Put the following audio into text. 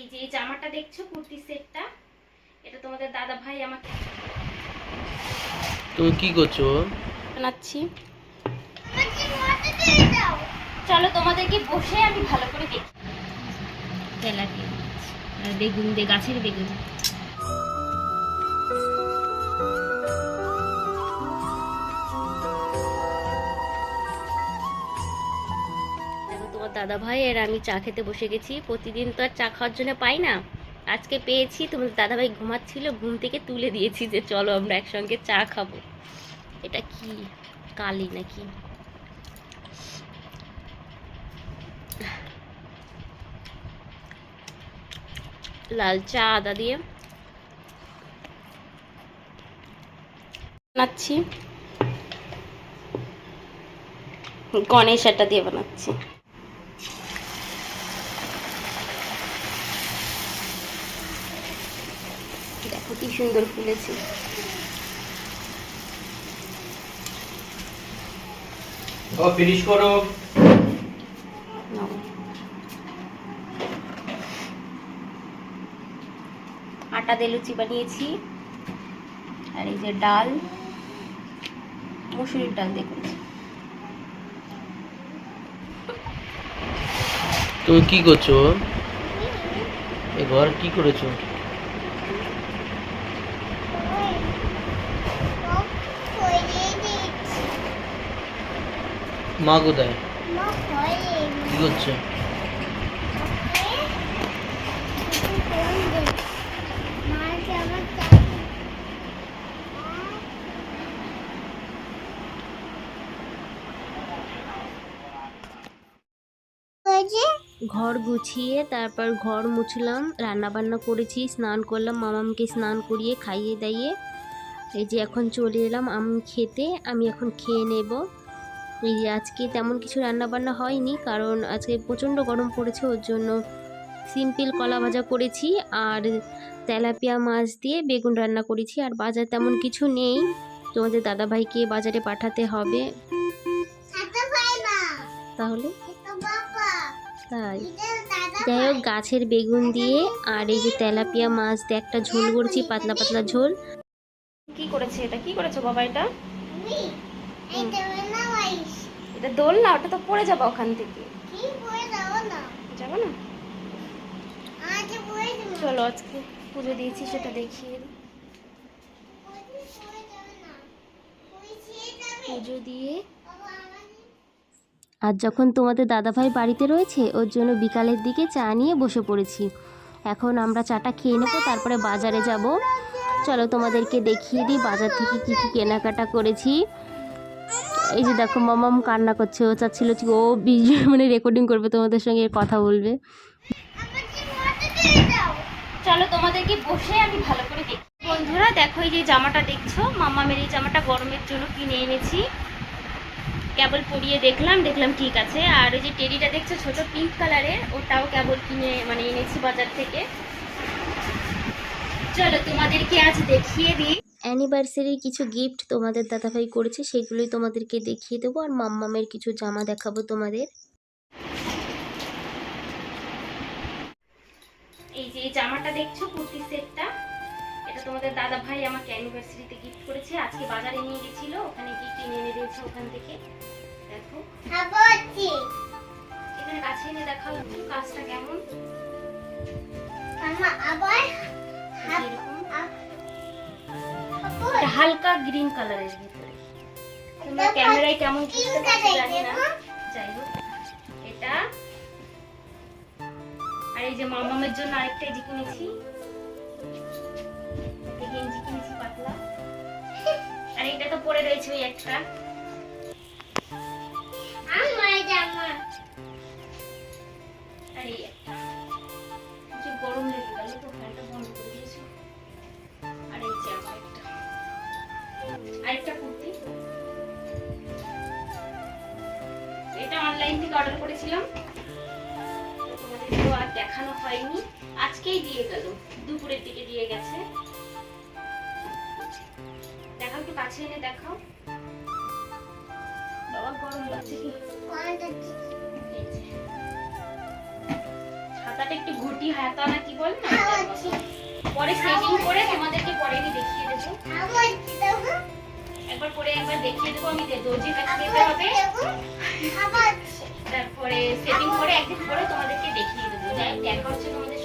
এই যে এই জামাটা দেখছ কুর্তি সেটটা এটা তোমাদের দাদা ভাই আমাকে তুমি কি করছ? বানাচ্ছি। চলো তোমাদেরকে বসে আমি ভালো করে দেখি। তেলাপিয়া। বেগুন দিয়ে গাছের বেগুন। দাদা ভাই আর আমি চা খেতে বসে গেছি। প্রতিদিন তো আর চা খাওয়ার জন্য পাই না। আজকে পেয়েছি, তোমার দাদা ভাই ঘুমাচ্ছিল, ঘুম থেকে তুলে দিয়েছি যে চলো আমরা একসঙ্গে চা খাব। এটা কি? কালি নাকি? লাল চা আদা দিয়ে বানাচ্ছি। গণেশ এটা দিয়ে বানাচ্ছি। দেখো কি সুন্দর ফুলেছে। ও ফিনিশ করো। আটা দিয়ে লুচি বানিয়েছি। আর এই যে ডাল মুসুরির ডাল করেছি। তুমি কি করছ? এ ঘর কি করেছ? মা কোথায়? কি করছে? ঘর গুছিয়ে তারপর ঘর মুছলাম রান্না বান্না করেছি, স্নান করলাম, মামামকে স্নান করিয়ে খাইয়ে দাইয়ে। এই যে এখন চলে এলাম আমি খেতে, আমি এখন খেয়ে নেব। এই যে আজকে তেমন কিছু রান্না বান্না হয়নি কারণ আজকে প্রচণ্ড গরম পড়েছে ওর জন্য সিম্পল কলা ভাজা করেছি আর তেলাপিয়া মাছ দিয়ে বেগুন রান্না করেছি আর বাজার তেমন কিছু নেই। তোমাদের দাদাভাইকে বাজারে পাঠাতে হবে। তাহলে? তাই। যাই হোক গাছের বেগুন দিয়ে আর এই যে তেলাপিয়া মাছ দিয়ে একটা ঝোল করেছি পাতলা পাতলা ঝোল। কি করেছে এটা? কি করেছ বাবা এটা? এটা দোল না ওটা তো পড়ে যাবে ওখান থেকে। যাব না? চলো আজকে পুজো দিয়েছি সেটা দেখিয়ে। পুজো দিয়ে আর যখন তোমাদের দাদাভাই বাড়িতে রয়েছে ওর জন্য বিকালের দিকে চা নিয়ে বসে পড়েছি। এখন আমরা চাটা খেয়ে নেব তারপরে বাজারে যাব। চলো তোমাদেরকে দেখিয়ে দিই বাজার থেকে কী কী কেনাকাটা করেছি। এই যে দেখো, মামাম কান্না করছে, ও চাচ্ছিল ও মানে রেকর্ডিং করবে, তোমাদের সঙ্গে কথা বলবে। চলো তোমাদেরকে বসে আমি ভালো করে দেখি। বন্ধুরা, দেখো এই যে জামাটা দেখছ, মামামের এই জামাটা গরমের জন্য কিনে এনেছি। কেবল পরিয়ে দেখলাম দেখলাম ঠিক আছে। আর ওই যে টেডিটা দেখছ, ছোট পিঙ্ক কালারের ওটাও কেবল কিনে মানে এনেছি বাজার থেকে। চলো তোমাদেরকে আজ দেখিয়ে দিই। অ্যানিভার্সারির কিছু গিফট তোমাদের দাদাভাই করেছে সেগুলোই তোমাদেরকে দেখিয়ে দেবো আর মাম্মামের কিছু জামা দেখাবো তোমাদের। এই যে এই জামাটা দেখছ কুর্তি সেটটা? এটা তোমাদের দাদা ভাই আমাকে অ্যানিভার্সারিতে গিফট করেছে আজকে বাজারে নিয়ে গেছিল ওখানে গিয়ে কিনে এনে দিয়েছে ওখান থেকে। দেখো। এখানে কাছে এনে দেখাও কাজটা কেমন। এরকম। এটা হালকা গ্রিন কালারের ভিতরে। তোমরা ক্যামেরায় কেমন বুঝতে পারছ জানি না। যাই হোক এটা। আর এই যে মামামের জন্য আরেকটা যে কিনেছি। গেঞ্জি কিনেছি পাতলা। আর এটা তো পরে রয়েছে ওই একটা। আর এই একটা। এটা অনলাইন থেকে অর্ডার করেছিলাম। তো তোমাদের আর দেখানো হয়নি। আজকেই দিয়ে গেল। দুপুরের দিকে দিয়ে গেছে। দেখাও একটু কাছে এনে দেখাও। বাবা গরম লাগছে। হাতাটা একটু ঘুটি হাতা না কি বল না? পরে সেটিং করে তোমাদেরকে পরে আমি দেখিয়ে দেবো? একবার পরে একবার দেখিয়ে দেবো আমি দে- দর্জির কাছে যেতে হবে। তারপরে সেটিং করে একদিন পরে তোমাদেরকে দেখিয়ে দেবো। যাই দেখা হচ্ছে তোমাদের